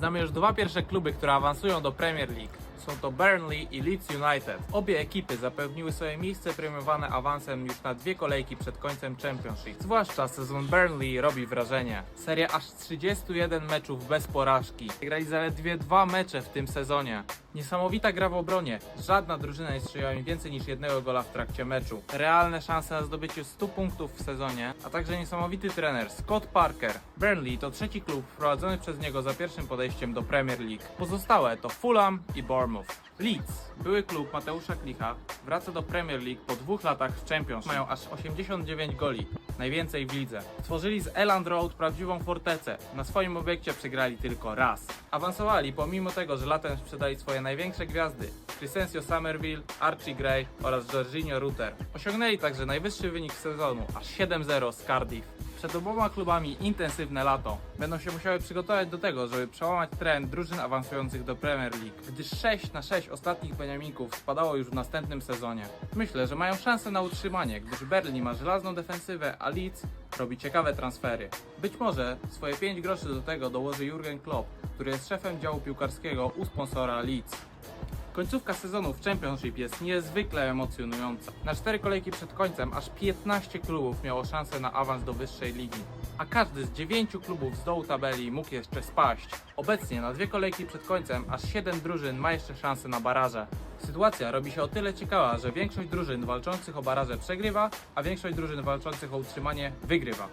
Znamy już dwa pierwsze kluby, które awansują do Premier League. Są to Burnley i Leeds United. Obie ekipy zapewniły sobie miejsce premiowane awansem już na dwie kolejki przed końcem Championship. Zwłaszcza sezon Burnley robi wrażenie. Seria aż 31 meczów bez porażki. Grali zaledwie dwa mecze w tym sezonie. Niesamowita gra w obronie. Żadna drużyna nie strzeliła im więcej niż jednego gola w trakcie meczu. Realne szanse na zdobycie 100 punktów w sezonie, a także niesamowity trener Scott Parker. Burnley to trzeci klub wprowadzony przez niego za pierwszym podejściem do Premier League. Pozostałe to Fulham i Bournemouth. Bournemouth. Leeds, były klub Mateusza Klicha, wraca do Premier League po dwóch latach w Championship. Mają aż 89 goli, najwięcej w lidze. Stworzyli z Elland Road prawdziwą fortecę. Na swoim obiekcie przegrali tylko raz. Awansowali pomimo tego, że latem sprzedali swoje największe gwiazdy. Crescencio Somerville, Archie Gray oraz Jorginho Rutter. Osiągnęli także najwyższy wynik sezonu, aż 7-0 z Cardiff. Przed oboma klubami intensywne lato. Będą się musiały przygotować do tego, żeby przełamać trend drużyn awansujących do Premier League, gdyż 6 na 6 ostatnich Beniaminków spadało już w następnym sezonie. Myślę, że mają szansę na utrzymanie, gdyż Berlin ma żelazną defensywę, a Leeds robi ciekawe transfery. Być może swoje 5 groszy do tego dołoży Jurgen Klopp, który jest szefem działu piłkarskiego u sponsora Leeds. Końcówka sezonu w Championship jest niezwykle emocjonująca. Na cztery kolejki przed końcem aż 15 klubów miało szansę na awans do wyższej ligi, a każdy z 9 klubów z dołu tabeli mógł jeszcze spaść. Obecnie na dwie kolejki przed końcem aż 7 drużyn ma jeszcze szansę na baraże. Sytuacja robi się o tyle ciekawa, że większość drużyn walczących o baraże przegrywa, a większość drużyn walczących o utrzymanie wygrywa.